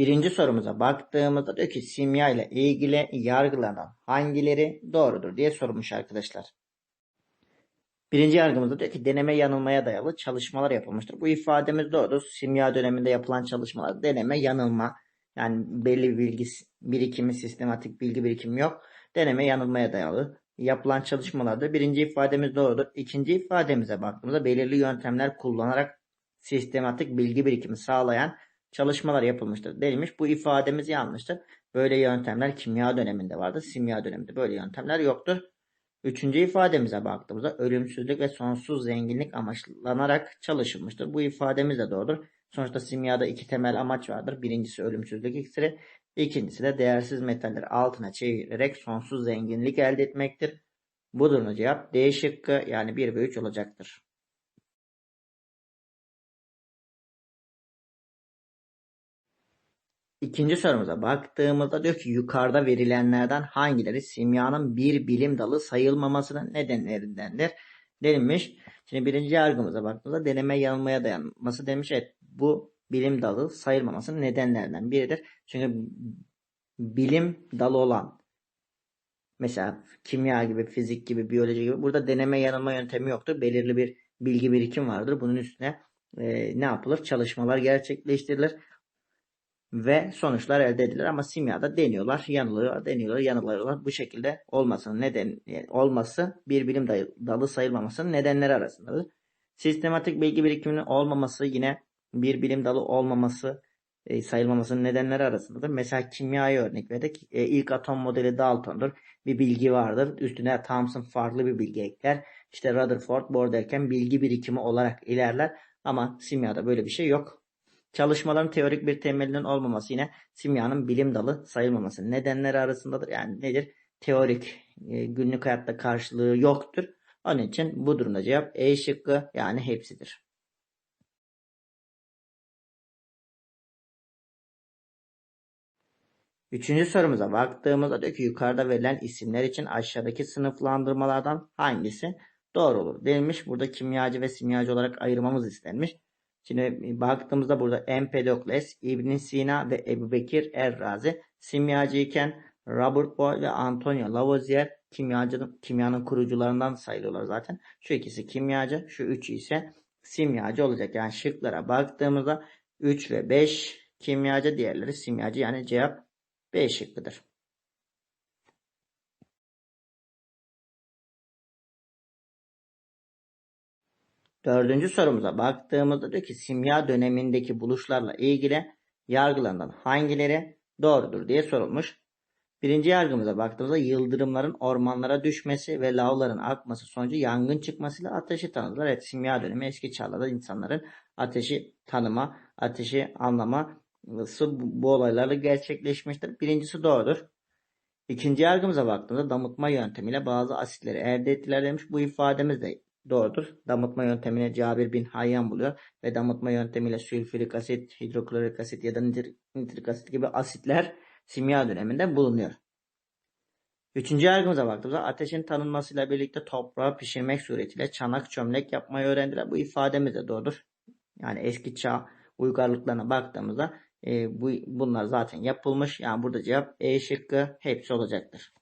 Birinci sorumuza baktığımızda diyor ki simya ile ilgili yargılanan hangileri doğrudur diye sorulmuş arkadaşlar. Birinci yargımızda diyor ki deneme yanılmaya dayalı çalışmalar yapılmıştır. Bu ifademiz doğru. Simya döneminde yapılan çalışmalar deneme yanılma. Yani belli bilgi birikimi, sistematik bilgi birikimi yok. Deneme yanılmaya dayalı yapılan çalışmalarda birinci ifademiz doğrudur. İkinci ifademize baktığımızda belirli yöntemler kullanarak sistematik bilgi birikimi sağlayan çalışmalar yapılmıştır denilmiş. Bu ifademiz yanlıştır. Böyle yöntemler kimya döneminde vardı. Simya döneminde böyle yöntemler yoktur. Üçüncü ifademize baktığımızda ölümsüzlük ve sonsuz zenginlik amaçlanarak çalışılmıştır. Bu ifademiz de doğrudur. Sonuçta simyada iki temel amaç vardır. Birincisi ölümsüzlük iksiri. İkincisi de değersiz metalleri altına çevirerek sonsuz zenginlik elde etmektir. Bu durumda cevap D şıkkı yani 1 ve 3 olacaktır. İkinci sorumuza baktığımızda diyor ki yukarıda verilenlerden hangileri simyanın bir bilim dalı sayılmamasının nedenlerindendir denilmiş. Şimdi birinci yargımıza baktığımızda deneme yanılmaya dayanması demiş. Evet bu bilim dalı sayılmamasının nedenlerinden biridir. Çünkü bilim dalı olan mesela kimya gibi, fizik gibi, biyoloji gibi burada deneme yanılma yöntemi yoktur. Belirli bir bilgi birikim vardır. Bunun üstüne e, ne yapılır? Çalışmalar gerçekleştirilir ve sonuçlar elde edilir. Ama simyada deniyorlar, yanılıyor, deniyorlar, yanılıyorlar. Bu şekilde olmasının neden yani olması bir bilim dalı sayılmamasının nedenleri arasındadır. Sistematik bilgi birikiminin olmaması yine bir bilim dalı olmaması e, sayılmamasının nedenleri arasındadır. Mesela kimyayı örnek verdik. E, ilk atom modeli Dalton'dur. Bir bilgi vardır. Üstüne Thomson farklı bir bilgi ekler. İşte Rutherford Bohr derken bilgi birikimi olarak ilerler. Ama simyada böyle bir şey yok. Çalışmaların teorik bir temelinin olmaması yine simyanın bilim dalı sayılmaması nedenleri arasındadır. Yani nedir? Teorik e, günlük hayatta karşılığı yoktur. Onun için bu durumda cevap E şıkkı yani hepsidir. Üçüncü sorumuza baktığımızda diyor ki yukarıda verilen isimler için aşağıdaki sınıflandırmalardan hangisi doğru olur denilmiş. Burada kimyacı ve simyacı olarak ayırmamız istenmiş. Şimdi baktığımızda burada Empedokles, İbn Sina ve Ebu Bekir Errazi simyacı iken Robert Boyle ve Antonio Lavoisier kimyacı, kimyanın kurucularından sayılıyorlar zaten. Şu ikisi kimyacı, şu üçü ise simyacı olacak. Yani şıklara baktığımızda 3 ve 5 kimyacı, diğerleri simyacı. Yani cevap B şıkkıdır. Dördüncü sorumuza baktığımızda diyor ki simya dönemindeki buluşlarla ilgili yargılanan hangileri doğrudur diye sorulmuş. Birinci yargımıza baktığımızda yıldırımların ormanlara düşmesi ve lavların akması sonucu yangın çıkmasıyla ateşi tanıdılar. Evet simya dönemi eski çağlarda insanların ateşi tanıma, ateşi anlama bu olaylarla gerçekleşmiştir. Birincisi doğrudur. İkinci yargımıza baktığımızda damıtma yöntemiyle bazı asitleri elde ettiler demiş. Bu ifademiz de doğrudur. Damıtma yöntemini Cabir bin Hayyan buluyor ve damıtma yöntemiyle sülfürik asit, hidroklorik asit ya da nitrik asit gibi asitler simya döneminde bulunuyor. Üçüncü yargımıza baktığımızda ateşin tanınmasıyla birlikte toprağı pişirmek suretiyle çanak çömlek yapmayı öğrendiler. Bu ifademiz de doğrudur. Yani eski çağ uygarlıklarına baktığımızda e, bu, bunlar zaten yapılmış. Yani burada cevap E şıkkı hepsi olacaktır.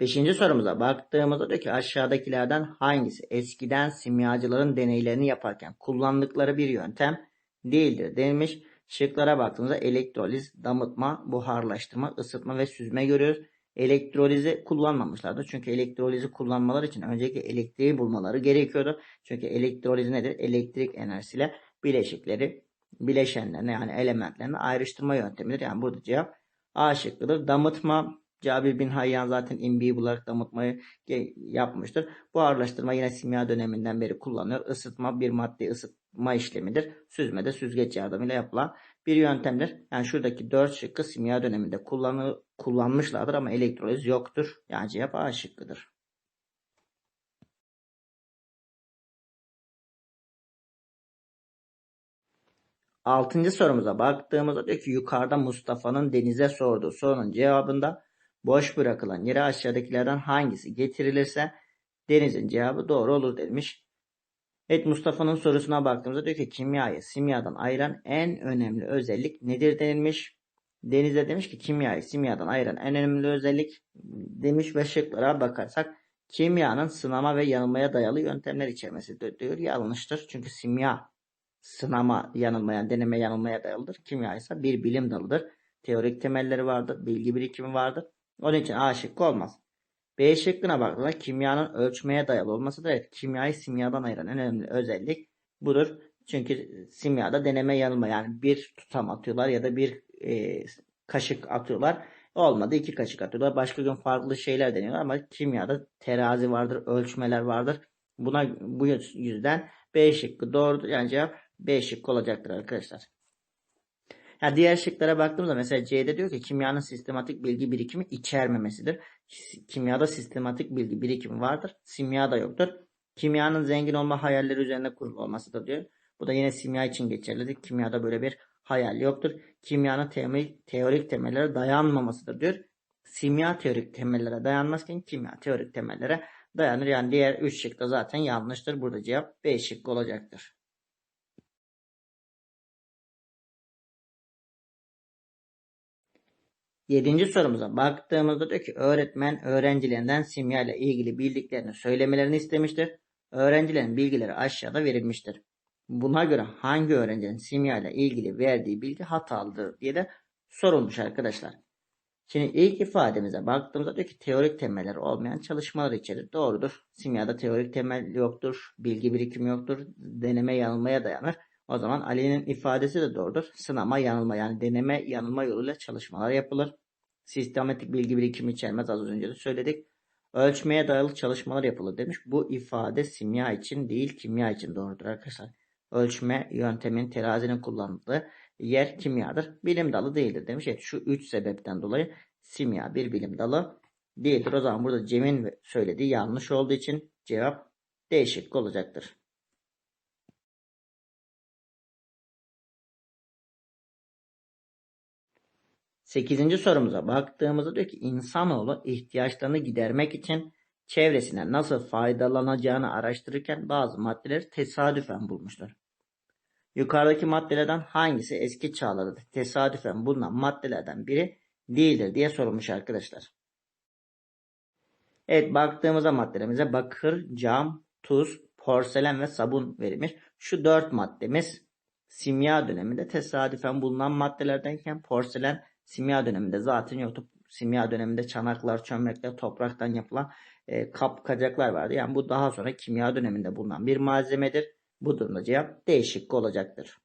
Beşinci sorumuza baktığımızda diyor ki aşağıdakilerden hangisi eskiden simyacıların deneylerini yaparken kullandıkları bir yöntem değildir denilmiş. Şıklara baktığımızda elektroliz, damıtma, buharlaştırma, ısıtma ve süzme görüyoruz. Elektrolizi kullanmamışlardı. Çünkü elektrolizi kullanmalar için öncelikle elektriği bulmaları gerekiyordu. Çünkü elektroliz nedir? Elektrik enerjisiyle bileşikleri, bileşenlerini yani elementlerini ayrıştırma yöntemidir. Yani burada cevap A şıkkıdır. Damıtma Cabir bin Hayyan zaten imbiyi bularak damıtmayı yapmıştır. Bu ağırlaştırma yine simya döneminden beri kullanılıyor. Isıtma bir madde ısıtma işlemidir. Süzme de süzgeç yardımıyla yapılan bir yöntemdir. Yani şuradaki 4 şıkkı simya döneminde kullanı, kullanmışlardır ama elektroliz yoktur. Yani cevap A şıkkıdır. Altıncı sorumuza baktığımızda diyor ki yukarıda Mustafa'nın Deniz'e sorduğu sorunun cevabında boş bırakılan yere aşağıdakilerden hangisi getirilirse denizin cevabı doğru olur demiş. Evet Mustafa'nın sorusuna baktığımızda diyor ki kimyayı simyadan ayıran en önemli özellik nedir denilmiş. Deniz de demiş ki kimyayı simyadan ayıran en önemli özellik demiş ve şıklara bakarsak kimyanın sınama ve yanılmaya dayalı yöntemler içermesidir diyor. Yanlıştır. Çünkü simya sınama yanılmaya, deneme yanılmaya dayalıdır. Kimya ise bir bilim dalıdır. Teorik temelleri vardır, bilgi birikimi vardır. Onun için A şıkkı olmaz. B şıkkına baktığında kimyanın ölçmeye dayalı olmasıdır. Evet, kimyayı simyadan ayıran en önemli özellik budur. Çünkü simyada deneme yanılma yani bir tutam atıyorlar ya da bir e, kaşık atıyorlar. Olmadı iki kaşık atıyorlar. Başka gün farklı şeyler deniyorlar ama kimyada terazi vardır, ölçmeler vardır. Buna bu yüzden B şıkkı doğrudur. Yani cevap B şıkkı olacaktır arkadaşlar. Ya diğer şıklara baktığımızda mesela C'de diyor ki kimyanın sistematik bilgi birikimi içermemesidir. Kimyada sistematik bilgi birikimi vardır. Simyada yoktur. Kimyanın zengin olma hayalleri üzerine kurulu olmasıdır diyor. Bu da yine simya için geçerlidir. Kimyada böyle bir hayal yoktur. Kimyanın teorik, teorik temellere dayanmamasıdır diyor. Simya teorik temellere dayanmazken kimya teorik temellere dayanır. Yani diğer 3 şık da zaten yanlıştır. Burada cevap B şıkkı olacaktır. Yedinci sorumuza baktığımızda diyor ki öğretmen öğrencilerinden simya ile ilgili bildiklerini söylemelerini istemiştir. Öğrencilerin bilgileri aşağıda verilmiştir. Buna göre hangi öğrencinin simya ile ilgili verdiği bilgi hatalıdır diye de sorulmuş arkadaşlar. Şimdi ilk ifademize baktığımızda diyor ki teorik temeller olmayan çalışmalar içerir. Doğrudur. Simyada teorik temel yoktur. Bilgi birikimi yoktur. Deneme yanılmaya dayanır. O zaman Ali'nin ifadesi de doğrudur. Sınama yanılma yani deneme yanılma yoluyla çalışmalar yapılır. Sistematik bilgi birikimi içermez az önce de söyledik. Ölçmeye dayalı çalışmalar yapılır demiş. Bu ifade simya için değil kimya için doğrudur arkadaşlar. Ölçme yöntemin terazinin kullanıldığı yer kimyadır. Bilim dalı değildir demiş. Evet şu üç sebepten dolayı simya bir bilim dalı değildir. O zaman burada Cem'in söylediği yanlış olduğu için cevap değişik olacaktır. Sekizinci sorumuza baktığımızda diyor ki insanoğlu ihtiyaçlarını gidermek için çevresine nasıl faydalanacağını araştırırken bazı maddeleri tesadüfen bulmuştur. Yukarıdaki maddelerden hangisi eski çağlarda tesadüfen bulunan maddelerden biri değildir diye sorulmuş arkadaşlar. Evet baktığımızda maddelerimize bakır, cam, tuz, porselen ve sabun verilmiş. Şu dört maddemiz simya döneminde tesadüfen bulunan maddelerdenken porselen simya döneminde zaten yoktu. Simya döneminde çanaklar, çömlekler, topraktan yapılan e, kap kacaklar vardı. Yani bu daha sonra kimya döneminde bulunan bir malzemedir. Bu durumda cevap değişik olacaktır.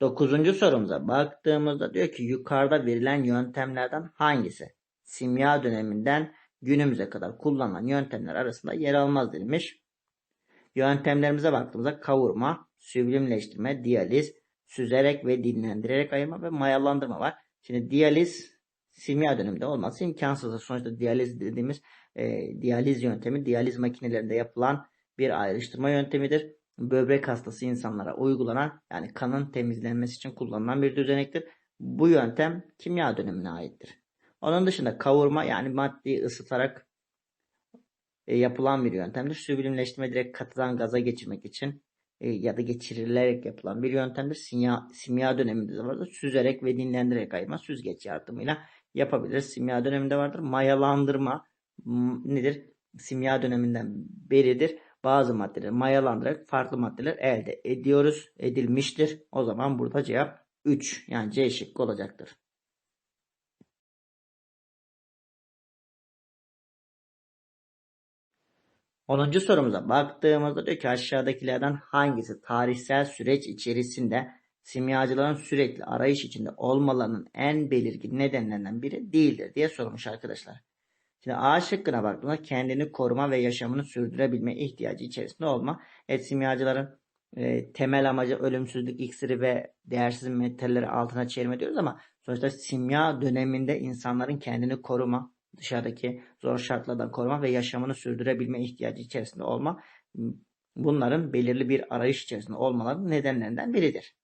Dokuzuncu sorumuza baktığımızda diyor ki yukarıda verilen yöntemlerden hangisi simya döneminden günümüze kadar kullanılan yöntemler arasında yer almaz denilmiş. Yöntemlerimize baktığımızda kavurma, süblimleştirme, diyaliz, süzerek ve dinlendirerek ayırma ve mayalandırma var. Şimdi diyaliz simya döneminde olması imkansızdır. Sonuçta diyaliz dediğimiz e, diyaliz yöntemi diyaliz makinelerinde yapılan bir ayrıştırma yöntemidir. Böbrek hastası insanlara uygulanan yani kanın temizlenmesi için kullanılan bir düzenektir. Bu yöntem kimya dönemine aittir. Onun dışında kavurma yani maddeyi ısıtarak e, yapılan bir yöntemdir. Süblimleştirme direkt katıdan gaza geçirmek için e, ya da geçirilerek yapılan bir yöntemdir. Simya, simya döneminde de vardır. Süzerek ve dinlendirerek ayırma süzgeç yardımıyla yapabiliriz. Simya döneminde vardır. Mayalandırma nedir? Simya döneminden beridir. Bazı maddeleri mayalandırarak farklı maddeler elde ediyoruz. Edilmiştir. O zaman burada cevap 3 yani C şıkkı olacaktır. 10. sorumuza baktığımızda diyor ki aşağıdakilerden hangisi tarihsel süreç içerisinde simyacıların sürekli arayış içinde olmalarının en belirgin nedenlerinden biri değildir diye sormuş arkadaşlar. Şimdi A şıkkına baktığımda kendini koruma ve yaşamını sürdürebilme ihtiyacı içerisinde olma. Evet simyacıların e, temel amacı ölümsüzlük iksiri ve değersiz metalleri altına çevirme diyoruz ama sonuçta simya döneminde insanların kendini koruma, dışarıdaki zor şartlardan koruma ve yaşamını sürdürebilme ihtiyacı içerisinde olma bunların belirli bir arayış içerisinde olmaları nedenlerinden biridir.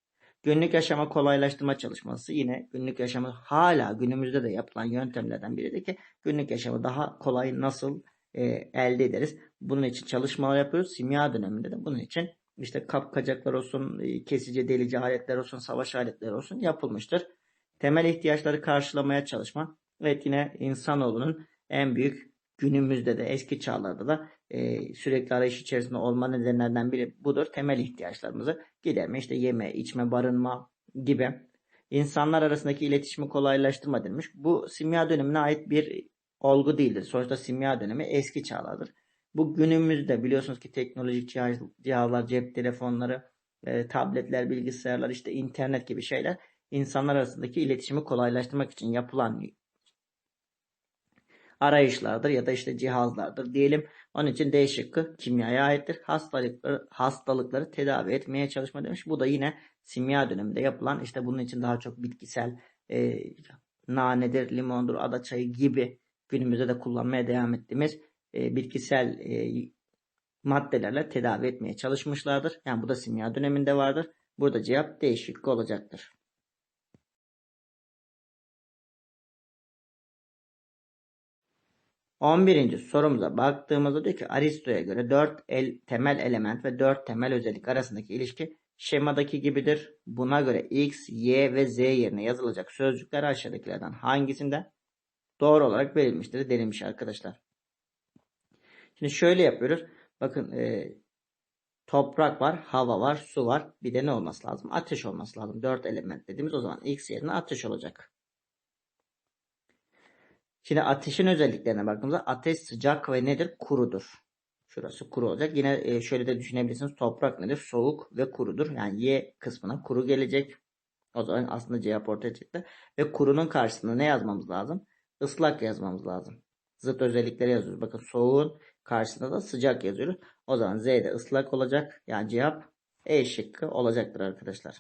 Günlük yaşama kolaylaştırma çalışması yine günlük yaşamı hala günümüzde de yapılan yöntemlerden biridir ki günlük yaşamı daha kolay nasıl e, elde ederiz. Bunun için çalışmalar yapıyoruz. Simya döneminde de bunun için işte kapkacaklar olsun, e, kesici delici aletler olsun, savaş aletleri olsun yapılmıştır. Temel ihtiyaçları karşılamaya çalışma. Evet yine insanoğlunun en büyük günümüzde de eski çağlarda da e, sürekli arayış içerisinde olma nedenlerden biri budur. Temel ihtiyaçlarımızı giderme işte yeme, içme, barınma gibi insanlar arasındaki iletişimi kolaylaştırma denilmiş. Bu simya dönemine ait bir olgu değildir. Sonuçta simya dönemi eski çağlardır. Bu günümüzde biliyorsunuz ki teknolojik cihaz, cihazlar, cep telefonları, e, tabletler, bilgisayarlar, işte internet gibi şeyler insanlar arasındaki iletişimi kolaylaştırmak için yapılan arayışlardır ya da işte cihazlardır diyelim. Onun için D şıkkı kimyaya aittir. Hastalıkları, hastalıkları tedavi etmeye çalışma demiş. Bu da yine simya döneminde yapılan işte bunun için daha çok bitkisel e, nanedir, limondur, ada çayı gibi günümüzde de kullanmaya devam ettiğimiz e, bitkisel e, maddelerle tedavi etmeye çalışmışlardır. Yani bu da simya döneminde vardır. Burada cevap D şıkkı olacaktır. 11. sorumuza baktığımızda diyor ki Aristo'ya göre 4 el, temel element ve 4 temel özellik arasındaki ilişki şemadaki gibidir. Buna göre X, Y ve Z yerine yazılacak sözcükler aşağıdakilerden hangisinde doğru olarak verilmiştir denilmiş arkadaşlar. Şimdi şöyle yapıyoruz. Bakın e, toprak var, hava var, su var. Bir de ne olması lazım? Ateş olması lazım. 4 element dediğimiz o zaman X yerine ateş olacak. Şimdi ateşin özelliklerine baktığımızda ateş sıcak ve nedir? Kurudur. Şurası kuru olacak. Yine e, şöyle de düşünebilirsiniz. Toprak nedir? Soğuk ve kurudur. Yani Y kısmına kuru gelecek. O zaman aslında cevap ortaya çıktı. Ve kurunun karşısında ne yazmamız lazım? Islak yazmamız lazım. Zıt özellikleri yazıyoruz. Bakın soğuğun karşısında da sıcak yazıyoruz. O zaman Z de ıslak olacak. Yani cevap E şıkkı olacaktır arkadaşlar.